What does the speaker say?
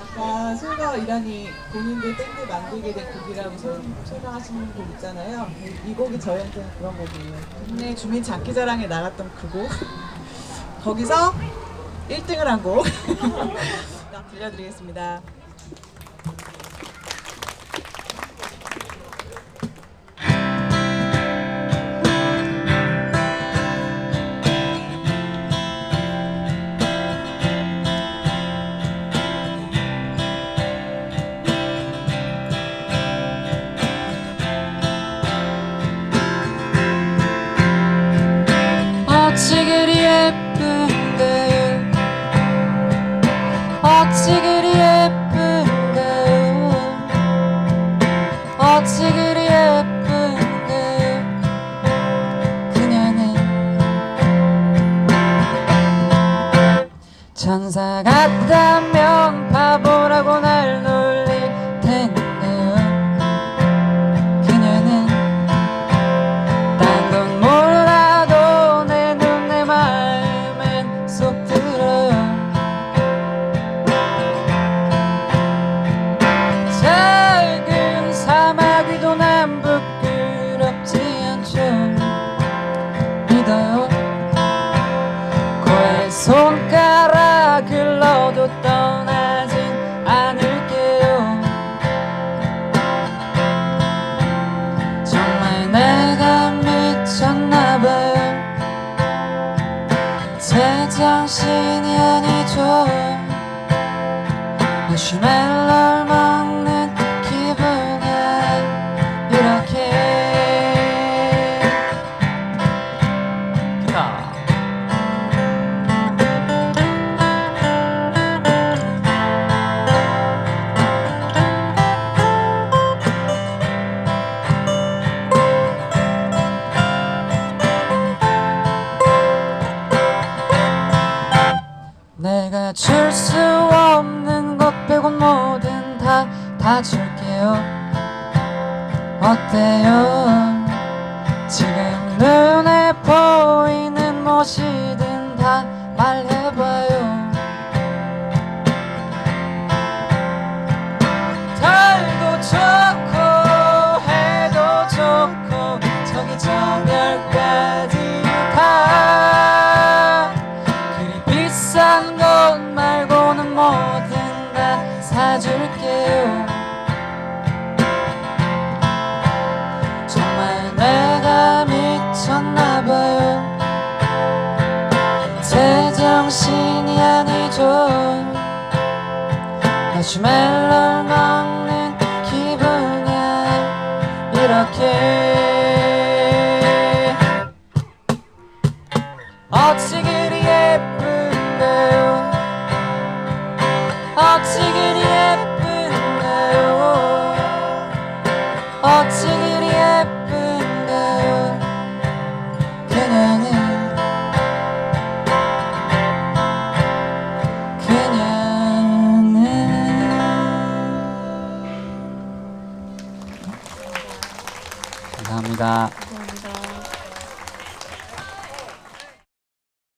아까 솔과 이란이 본인들 밴드 만들게 된 곡이라고 설- 설명하시는 곡 있잖아요. 이, 이 곡이 저희한테는 그런 곡이에요. 국내 주민 장기자랑에 나갔던 그 곡. 거기서 1등을 한 곡. 들려드리겠습니다. 천사 같다면 넣어도 떠나진 않을게요. 정말 내가 미쳤나봐요. 제정신이 아니죠 마시멜로 내가 줄수 없는 것 빼곤 뭐든 다, 다 줄게요 어때요? 지금 눈에 보이 사줄게요 정말 내가 미쳤나봐요. 제정신이 아니죠. 마시멜로를 먹는 기분이야. 이렇게. 어찌 그리 예쁜가요. 어찌 감사합니다